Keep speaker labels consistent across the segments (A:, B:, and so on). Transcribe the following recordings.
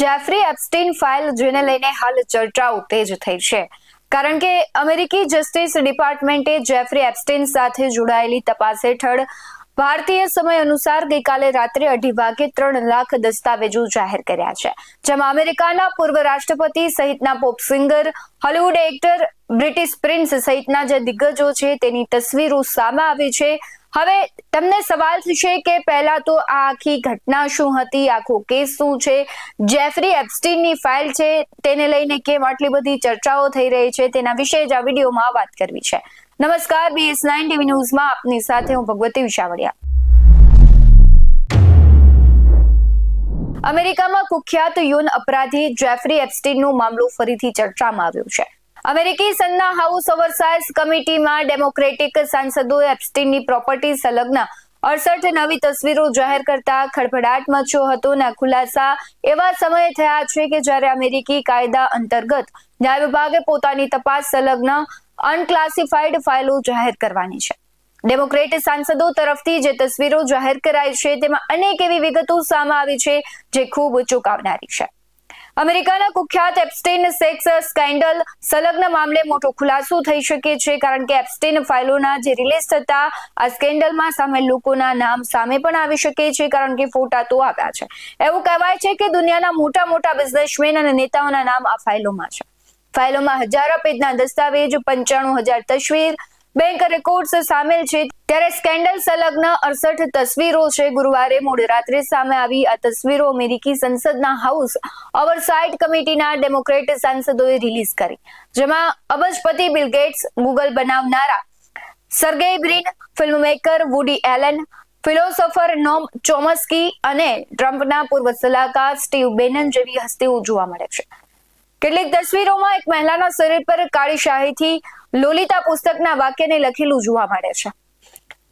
A: Jeffrey Epstein file જેને લઈને હાલ ચર્ચાઓ તેજ થઈ છે. કારણ કે અમેરિકી જસ્ટિસ ડિપાર્ટમેન્ટે જેફરી એપ્સ્ટીન સાથે જોડાયેલી તપાસ હેઠળ ભારતીય સમય અનુસાર ગઈકાલે રાત્રે અઢી વાગે ત્રણ લાખ દસ્તાવેજો જાહેર કર્યા છે, જેમાં અમેરિકાના પૂર્વ રાષ્ટ્રપતિ સહિતના pop singer, Hollywood actor, British prince સહિતના જે દિગ્ગજો છે તેની તસવીરો સામે આવી છે. હવે તમને સવાલ થશે કે પહેલા તો આ આખી ઘટના શું હતી, આખો કેસ શું છે, જેફરી એપ્સ્ટીનની ફાઇલ છે, તેને લઈને કેમ આટલી બધી ચર્ચાઓ થઈ રહી છે, તેના વિશે જ આ વિડીયોમાં વાત કરવી છે. નમસ્કાર બીએસ નાઇન ટીવી ન્યૂઝમાં આપની સાથે હું ભગવતી વિશાવડિયા. અમેરિકામાં કુખ્યાત યૌન અપરાધી જેફરી એપ્સ્ટીનનો મામલો ફરીથી ચર્ચામાં આવ્યો છે. અમેરિકી સંઘના હાઉસ ઓવરસાઇઝ કમિટીમાં ડેમોક્રેટિક સાંસદોએ એપ્સ્ટીનની પ્રોપર્ટી સંલગ્ન અડસઠ નવી તસવીરો જાહેર કરતા ખળભળાટ મચ્યો હતો. ના ખુલાસા એવા સમયે થયા છે કે જ્યારે અમેરિકી કાયદા અંતર્ગત ન્યાય વિભાગે પોતાની તપાસ સંલગ્ન અનક્લાસિફાઈડ ફાઇલો જાહેર કરવાની છે. ડેમોક્રેટ સાંસદો તરફથી જે તસવીરો જાહેર કરાઈ છે, તેમાં અનેક એવી વિગતો સામે આવી છે જે ખૂબ ચોંકાવનારી છે. અમેરિકાના કુખ્યાત એપ્સ્ટેન સેક્સ સ્કેન્ડલ સંલગ્ન મામલે મોટો ખુલાસો થઈ શકે છે, કારણ કે એપ્સ્ટેન ફાઇલોના જે રિલીઝ થતા આ સ્કેન્ડલમાં સામેલ લોકોના નામ સામે પણ આવી શકે છે, કારણ કે ફોટા તો આવ્યા છે. એવું કહેવાય છે કે દુનિયાના મોટા મોટા બિઝનેસમેન અને નેતાઓના નામ આ ફાઇલોમાં છે. ફાઇલોમાં હજારો પેજના દસ્તાવેજ, પંચાણું હજાર તસવીર બેંક રેકોર્ડ્સ સામેલ છે. ત્યારે સ્કેન્ડલ સંલગ્ન અડસઠ તસવીરો છે, ગુરુવારે મોડી રાત્રે સામે આવી આ તસવીરો અમેરિકી સંસદના હાઉસ ઓવરસાઇટ કમિટીના ડેમોક્રેટ સાંસદોએ રિલીઝ કરી. જેમાં અબજપતિ Bill Gates Google બનાવનારા Sergey Brin filmmaker Woody Allen philosopher Noam Chomsky અને ટ્રમ્પના પૂર્વ સલાહકાર સ્ટીવ બેનન જેવી હસ્તીઓ જોવા મળે છે. કેટલીક તસવીરોમાં એક મહિલાના શરીર પર કાળી શાહીથી લોલિતા પુસ્તકના વાક્યને લખેલું જોવા મળે છે.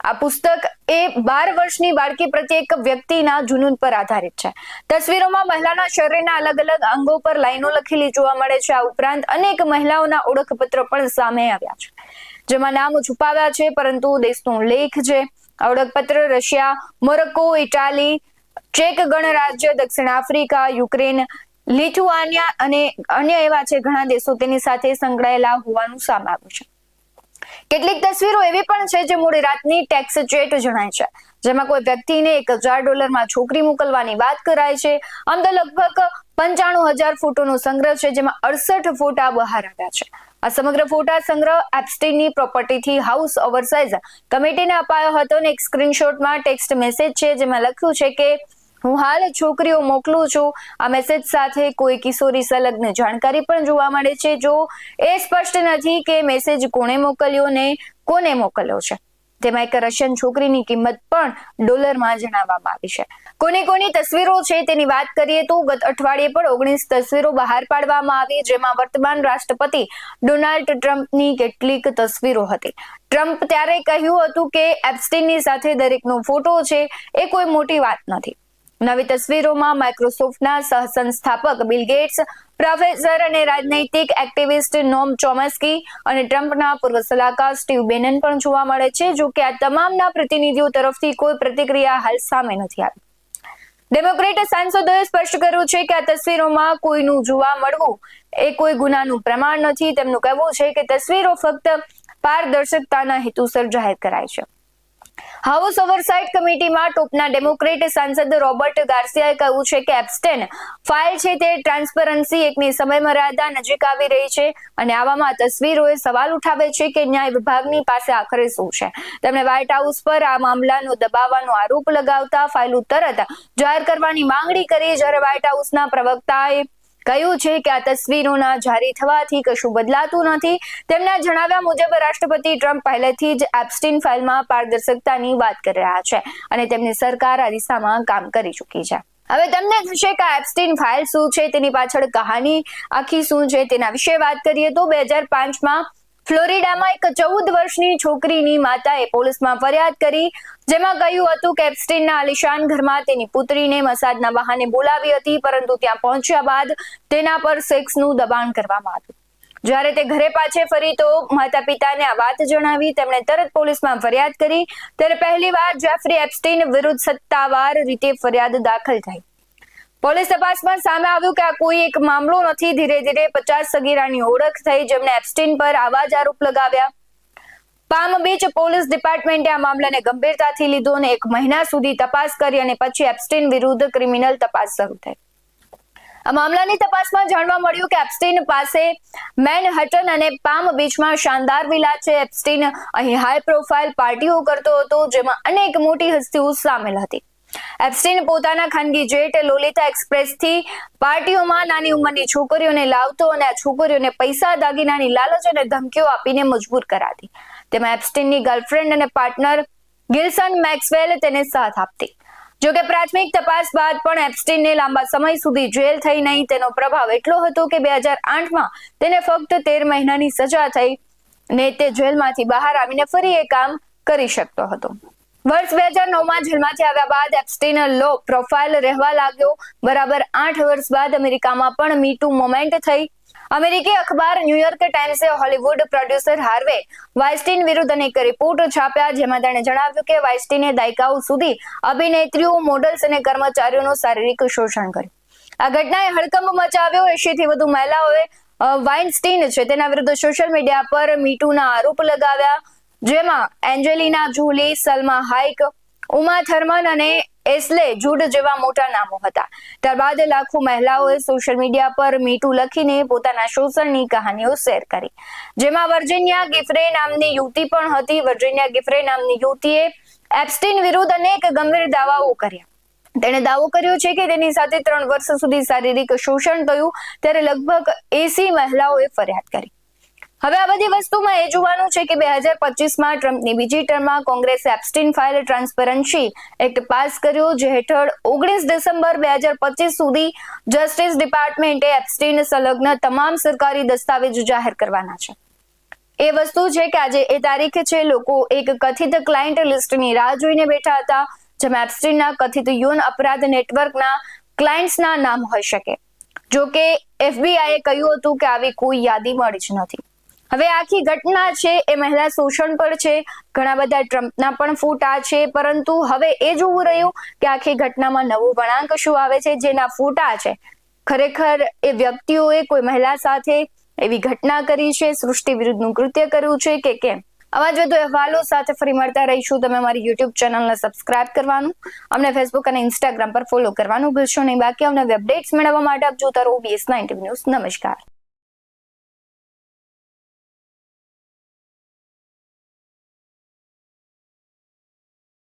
A: આ પુસ્તક એ બાર વર્ષની બાળકી પ્રત્યે એક વ્યક્તિના જુનૂન પર આધારિત છે. તસવીરોમાં મહિલાના શરીરના અલગ અલગ અંગો પર લાઈનો લખેલી જોવા મળે છે. આ ઉપરાંત અનેક મહિલાઓના ઓળખપત્ર પણ સામે આવ્યા છે. જેમાં નામ છુપાવ્યા છે, પરંતુ દેશનો ઉલ્લેખ છે. ઓળખપત્ર રશિયા, મોરક્કો, ઇટાલી, ચેક ગણરાજ્ય, દક્ષિણ આફ્રિકા, યુક્રેન લિથુઆનિયા અને અન્ય એવા છે ઘણા દેશો તેની સાથે સંકળાયેલા હોવાનું સામે આવ્યું છે. કેટલીક તસવીરો એવી પણ છે જે મોડી રાતની ટેક્સ ચેટ જણાય છે, જેમાં કોઈ વ્યક્તિને એક હજાર ડોલરમાં છોકરી મોકલવાની વાત કરાય છે. આમ તો લગભગ પંચાણું હજાર ફોટોનો સંગ્રહ છે, જેમાં અડસઠ ફોટા બહાર આવ્યા છે. આ સમગ્ર ફોટા સંગ્રહ એપ્સ્ટીનની પ્રોપર્ટીથી હાઉસ ઓવરસાઇઝ કમિટીને અપાયો હતો અને એક સ્ક્રીનશોટમાં ટેક્સ્ટ મેસેજ છે, જેમાં લખ્યું છે કે હું હાલ છોકરીઓ મોકલું છું. આ મેસેજ સાથે કોઈ કિશોરી સંલગ્ન જાણકારી પણ જોવા મળે છે. જો એ સ્પષ્ટ નથી કે મેસેજ કોણે મોકલ્યો ને કોને મોકલ્યો છે. તેમાં એક રશિયન છોકરીની કિંમત પણ ડોલરમાં જણાવવામાં આવી છે. કોની કોની તસવીરો છે તેની વાત કરીએ તો ગત અઠવાડિયે પણ ઓગણીસ તસવીરો બહાર પાડવામાં આવી, જેમાં વર્તમાન રાષ્ટ્રપતિ ડોનાલ્ડ ટ્રમ્પની કેટલીક તસવીરો હતી. ટ્રમ્પ ત્યારે કહ્યું હતું કે એપ્સ્ટીનની સાથે દરેકનો ફોટો છે, એ કોઈ મોટી વાત નથી. નવી તસવીરોમાં માઇક્રોસોફ્ટના સહસંસ્થાપક બિલ ગેટ્સ, પ્રોફેસર અને રાજનૈતિક એક્ટિવિસ્ટ નોમ ચોમસ્કી અને ટ્રમ્પના પૂર્વ સલાહકાર સ્ટીવ બેનન પણ જોવા મળે છે, જો કે આ તમામના પ્રતિનિધિઓ તરફથી કોઈ પ્રતિક્રિયા હાલ સામે નથી આવી. ડેમોક્રેટ સાંસદોએ સ્પષ્ટ કર્યું છે કે આ તસવીરોમાં કોઈનું જોવા મળવું એ કોઈ ગુનાનું પ્રમાણ નથી. તેમનું કહેવું છે કે તસવીરો ફક્ત પારદર્શકતાના હેતુસર જાહેર કરાય છે. હાઉસ ઓવરસાઇટ કમિટીમાં ટોપના ડેમોક્રેટ સાંસદ રોબર્ટ ગાર્સિયાએ કહ્યું છે કે એપ્સ્ટેન ફાઇલ છે તે ટ્રાન્સપરન્સી એકની સમયમર્યાદા નજીક આવી રહી છે અને આવામાં તસવીરોએ સવાલ ઉઠાવે છે કે ન્યાય વિભાગની પાસે આખરે શું છે. તેમણે વ્હાઇટ હાઉસ પર આ મામલાનો દબાવવાનો આરોપ લગાવતા ફાઇલો તરત જાહેર કરવાની માંગણી કરી જ્યારે વ્હાઇટ હાઉસના પ્રવક્તાએ કહ્યું છે કે આ તસવીરોના જારી થવાથી કશું બદલાતું નથી. તેમના જણાવ્યા મુજબ રાષ્ટ્રપતિ ટ્રમ્પ પહેલેથી જ એપ્સ્ટીન ફાઇલમાં પારદર્શકતાની વાત કરી રહ્યા છે અને તેમની સરકાર આ દિશામાં કામ કરી ચૂકી છે. હવે તમને થશે કે એપ્સ્ટીન ફાઇલ શું છે, તેની પાછળ કહાની આખી શું છે, તેના વિશે વાત કરીએ તો બે હજાર પાંચમાં ફ્લોરિડામાં એક ચૌદ વર્ષની છોકરીની માતાએ પોલીસમાં ફરિયાદ કરી, જેમાં કહ્યું હતું કે એપ્સ્ટીનના આલિશાન ઘરમાં તેની પુત્રીને મસાજના બહાને બોલાવી હતી, પરંતુ ત્યાં પહોંચ્યા બાદ તેના પર સેક્સનું દબાણ કરવામાં આવ્યું. જ્યારે તે ઘરે પાછે ફરી તો માતા પિતાને આ વાત જણાવી, તેમણે તરત પોલીસમાં ફરિયાદ કરી. ત્યારે પહેલી વાર જેફરી એપ્સ્ટીન વિરુદ્ધ સત્તાવાર રીતે ફરિયાદ દાખલ થઈ. પોલીસ તપાસમાં સામે આવ્યું કે આ કોઈ એક મામલો નથી. ધીરે ધીરે પચાસ સગીરાની ઓળખ થઈ જેમણે એપ્સ્ટીન પર આવા જ આરોપ લગાવ્યા. પામ બીચ પોલીસ ડિપાર્ટમેન્ટે આ મામલાને ગંભીરતાથી લીધો અને એક મહિના સુધી તપાસ કરી અને પછી એપ્સ્ટીન વિરુદ્ધ ક્રિમિનલ તપાસ શરૂ થઈ. આ મામલાની તપાસમાં જાણવા મળ્યું કે એપ્સ્ટીન પાસે મેનહટન અને પામ બીચમાં શાનદાર વિલા છે. એપ્સ્ટીન અહીં હાઈ પ્રોફાઇલ પાર્ટીઓ કરતો હતો, જેમાં અનેક મોટી હસ્તીઓ સામેલ હતી. એપ્સ્ટીન પોતાના ખાનગી જેટ લોલિતા એક્સપ્રેસથી પાર્ટીઓમાં નાની ઉંમરની છોકરીઓને લાવતો અને આ છોકરીઓને પૈસા દાગીનાની લાલચ અને ધમકીઓ આપીને મજબૂર કરાતી. તેમાં એપ્સ્ટીનની ગર્લફ્રેન્ડ અને પાર્ટનર ગિલ્સન મેક્સવેલ તેને સાથ આપતી. જોકે પ્રાથમિક તપાસ બાદ પણ એપ્સ્ટીનને લાંબા સમય સુધી જેલ થઈ નહીં. તેનો પ્રભાવ એટલો હતો કે બે હજાર આઠમાં તેને ફક્ત તેર મહિનાની સજા થઈ ને તે જેલમાંથી બહાર આવીને ફરી એ કામ કરી શકતો હતો. વર્ષ બે હજાર નવમાં જેલમાંથી આવ્યા બાદ એપ્સ્ટીન લો પ્રોફાઇલ રહેવા લાગ્યો. બરાબર આઠ વર્ષ બાદ અમેરિકામાં પણ મીટુ મોમેન્ટ થઈ. અમેરિકી અખબાર ન્યુયોર્ક ટાઈમ્સે હોલિવૂડ પ્રોડ્યુસર હાર્વે વાઇસ્ટીન વિરુદ્ધ અનેક રિપોર્ટ છાપ્યા, જેમાં તેણે જણાવ્યું કે વાઇસ્ટીને દાયકાઓ સુધી અભિનેત્રીઓ મોડલ્સ અને કર્મચારીઓનું શારીરિક શોષણ કર્યું. આ ઘટનાએ હડકંપ મચાવ્યો. એશીથી વધુ મહિલાઓએ વાઇન્સ્ટીન વાઇનસ્ટીન છે તેના વિરુદ્ધ સોશિયલ મીડિયા પર મીટુના આરોપ લગાવ્યા. જેમાં Angelina Jolie, Salma Hayek, Uma Thurman અને એસ્લે જુડ જેવા મોટા નામો હતા. ત્યારબાદ લાખો મહિલાઓએ સોશિયલ મીડિયા પર મીટુ લખીને પોતાના શોષણની કહાનીઓ શેર કરી. જેમાં વર્જિનિયા ગિફ્રે નામની યુવતી પણ હતી. વર્જિનિયા ગિફ્રે નામની યુવતીએ એપ્સ્ટીન વિરુદ્ધ અનેક ગંભીર દાવાઓ કર્યા. તેણે દાવો કર્યો છે કે તેની સાથે ત્રણ વર્ષ સુધી શારીરિક શોષણ થયું, ત્યારે લગભગ એસી મહિલાઓએ ફરિયાદ કરી. હવે આ બધી વસ્તુમાં એ જોવાનું છે કે બે હજાર પચીસમાં ટ્રમ્પની બીજી ટર્મમાં કોંગ્રેસે Epstein file transparency act pass કર્યો, જે હેઠળ ઓગણીસ ડિસેમ્બર બે હજાર પચીસ સુધી જસ્ટિસ ડિપાર્ટમેન્ટે એપ્સ્ટીન સંલગ્ન તમામ સરકારી દસ્તાવેજ જાહેર કરવાના છે. એ વસ્તુ છે કે આજે એ તારીખે છે, લોકો એક કથિત ક્લાયન્ટ લિસ્ટની રાહ જોઈને બેઠા હતા, જેમાં એપ્સ્ટીનના કથિત યુન અપરાધ નેટવર્કના ક્લાયન્ટ્સના નામ હોઈ શકે. જો કે એફબીઆઈએ કહ્યું હતું કે આવી કોઈ યાદી મળી જ નથી. હવે આખી ઘટના છે એ મહિલા શોષણ પર છે. ઘણા બધા ટ્રમ્પના પણ ફોટા છે, પરંતુ હવે એ જોવું રહ્યું કે આખી ઘટનામાં નવો વળાંક શું આવે છે, જેના ફોટા છે. ખરેખર એ વ્યક્તિઓએ કોઈ મહિલા સાથે એવી ઘટના કરી છે, સૃષ્ટિ વિરુદ્ધનું કૃત્ય કર્યું છે કે કેમ? આવા જ વધુ અહેવાલો સાથે ફરી મળતા રહીશું. તમે અમારી યુટ્યુબ ચેનલને સબસ્ક્રાઇબ કરવાનું, અમને ફેસબુક અને ઇન્સ્ટાગ્રામ પર ફોલો કરવાનું ભૂલશો નહીં. બાકી અમને અપડેટ્સ મેળવવા માટે આપ જોતા રહો બીએસ નાઇન્ટી ન્યૂઝ નમસ્કાર.